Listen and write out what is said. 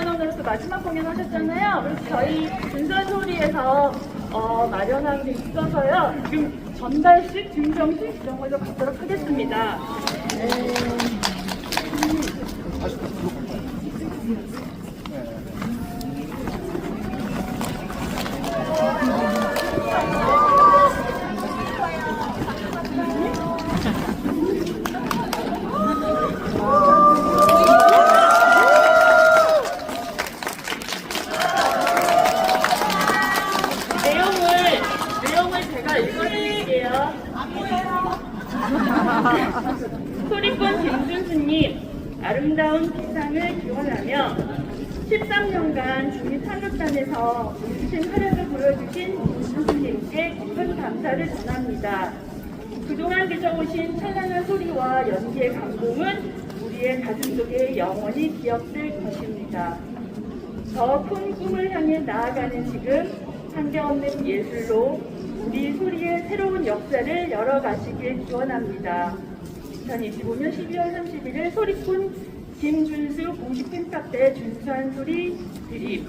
400만 원으로서 마지막 공연하셨잖아요. 그래서 저희 준선소리에서 어, 마련한 게 있어서요. 지금 전달식, 증정식 이런 걸로 갖도록 하겠습니다. 내 소리꾼 김준수님 아름다운 기상을 기원하며 13년간 중립탄력단에서 멋진 활약을 보여주신 김준수님께 깊은 감사를 전합니다. 그동안 계셔오신 찬란한 소리와 연기의 감동은 우리의 가슴 속에 영원히 기억될 것입니다. 더 큰 꿈을 향해 나아가는 지금 한계없는 예술로 우리 소리의 새로운 역사를 열어가시길 기원합니다. 2025년 12월 31일 소리꾼 김준수 공식 팬카페 준수한 소리 드림